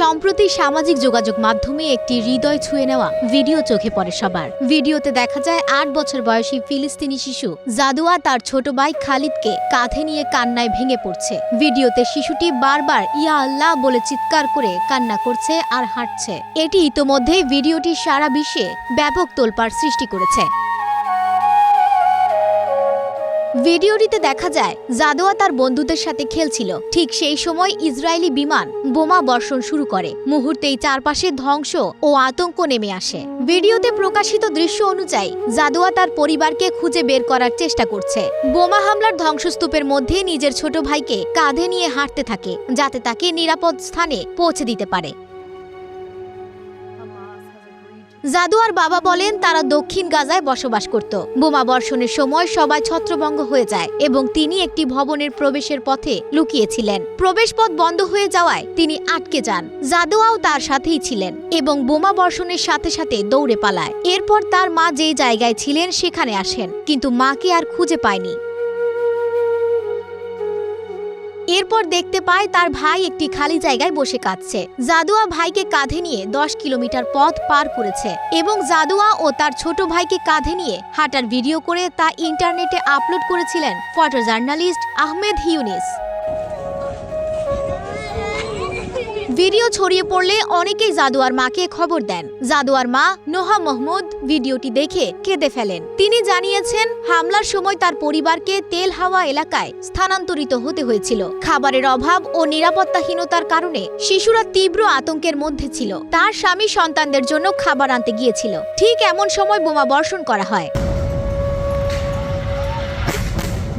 সম্প্রতি সামাজিক যোগাযোগ মাধ্যমে একটি হৃদয় ছুঁয়ে নেওয়া ভিডিও চোখে পড়ে সবার। ভিডিওতে দেখা যায় আট বছর বয়সী ফিলিস্তিনি শিশু, জাদুয়া তার ছোট ভাই খালিদকে কাঁধে নিয়ে কান্নায় ভেঙে পড়ছে। ভিডিওতে শিশুটি বারবার ইয়া আল্লাহ বলে চিৎকার করে কান্না করছে আর হাঁটছে। এটি ইতোমধ্যে ভিডিওটি সারা বিশ্বে ব্যাপক তোলপাড় সৃষ্টি করেছে। ভিডিওটিতে দেখা যায়, জাদোয়া তার বন্ধুদের সাথে খেলছিল। ঠিক সেই সময় ইসরায়েলি বিমান বোমা বর্ষণ শুরু করে। মুহূর্তেই চারপাশে ধ্বংস ও আতঙ্ক নেমে আসে। ভিডিওতে প্রকাশিত দৃশ্য অনুযায়ী, জাদোয়া তার পরিবারকে খুঁজে বের করার চেষ্টা করছে। বোমা হামলার ধ্বংসস্তূপের মধ্যে নিজের ছোট ভাইকে কাঁধে নিয়ে হাঁটতে থাকে, যাতে তাকে নিরাপদ স্থানে পৌঁছে দিতে পারে। জাদুয়ার বাবা বলেন, তারা দক্ষিণ গাজায় বসবাস করত। বোমা বর্ষণের সময় সবাই ছত্রভঙ্গ হয়ে যায় এবং তিনি একটি ভবনের প্রবেশের পথে লুকিয়েছিলেন। প্রবেশপথ বন্ধ হয়ে যাওয়ায় তিনি আটকে যান। জাদুয়াও তার সাথেই ছিলেন এবং বোমা বর্ষণের সাথে সাথে দৌড়ে পালায়। এরপর তার মা যেই জায়গায় ছিলেন, সেখানে আসেন। কিন্তু মাকে আর খুঁজে পায়নি। এরপর দেখতে পায় তার ভাই একটি খালি জায়গায় বসে কাঁদছে। জাদুয়া ভাইকে কাঁধে নিয়ে দশ কিলোমিটার পথ পার করেছে এবং জাদুয়া ও তার ছোট ভাইকে কাঁধে নিয়ে হাঁটার ভিডিও করে তা ইন্টারনেটে আপলোড করেছিলেন photo journalist Ahmed Hunis video ছড়িয়ে পড়লে অনেকেই জাদুয়ার মাকে খবর দেন। জাদুয়ার মা নোহা মোহাম্মদ ভিডিওটি দেখে কেঁদে ফেলেন। তিনি জানিয়েছেন, হামলার সময় তার পরিবারকে তেল হাওয়া এলাকায় স্থানান্তরিত হতে হয়েছিল। খাবারের অভাব ও নিরাপত্তাহীনতার কারণে শিশুরা তীব্র আতঙ্কের মধ্যে ছিল। তার স্বামী সন্তানদের জন্য খাবার আনতে গিয়েছিল। ঠিক এমন সময় বোমা বর্ষণ করা হয়।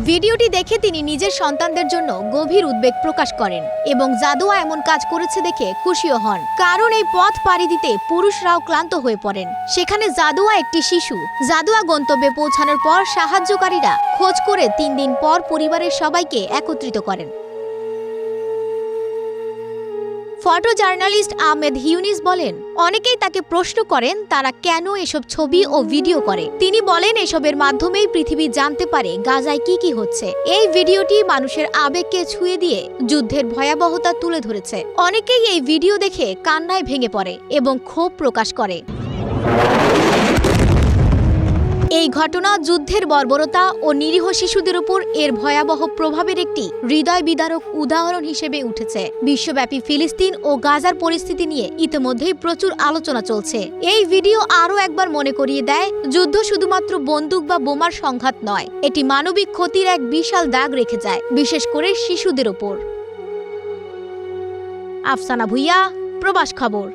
ভিডিওটি দেখে তিনি নিজের সন্তানদের জন্য গভীর উদ্বেগ প্রকাশ করেন এবং জাদুয়া এমন কাজ করেছে দেখে খুশিও হন। কারণ এই পথ পাড়ি দিতে পুরুষরাও ক্লান্ত হয়ে পড়েন। সেখানে জাদুয়া একটি শিশু। জাদুয়া গন্তব্যে পৌঁছানোর পর সাহায্যকারীরা খোঁজ করে তিন দিন পর পরিবারের সবাইকে একত্রিত করেন। ফটো জার্নালিস্ট আহমেদ হিউনিস বলেন, অনেকেই তাকে প্রশ্ন করেন, তারা কেন এসব ছবি ও ভিডিও করে? তিনি বলেন, এসবের মাধ্যমেই পৃথিবী জানতে পারে গাজায় কি কি হচ্ছে। এই ভিডিওটি মানুষের আবেগকে ছুঁয়ে দিয়ে যুদ্ধের ভয়াবহতা তুলে ধরেছে। অনেকেই এই ভিডিও দেখে কান্নায় ভেঙে পড়ে এবং ক্ষোভ প্রকাশ করে। এই ঘটনা যুদ্ধের বর্বরতা ও নিরীহ শিশুদের উপর এর ভয়াবহ প্রভাবের একটি হৃদয় বিদারক উদাহরণ হিসেবে উঠেছে। বিশ্বব্যাপী ফিলিস্তিন ও গাজার পরিস্থিতি নিয়ে ইতিমধ্যেই প্রচুর আলোচনা চলছে। এই ভিডিও আরও একবার মনে করিয়ে দেয়, যুদ্ধ শুধুমাত্র বন্দুক বা বোমার সংঘাত নয়, এটি মানবিক ক্ষতির এক বিশাল দাগ রেখে যায়, বিশেষ করে শিশুদের ওপর আফসানা ভুইয়া, প্রবাস খবর।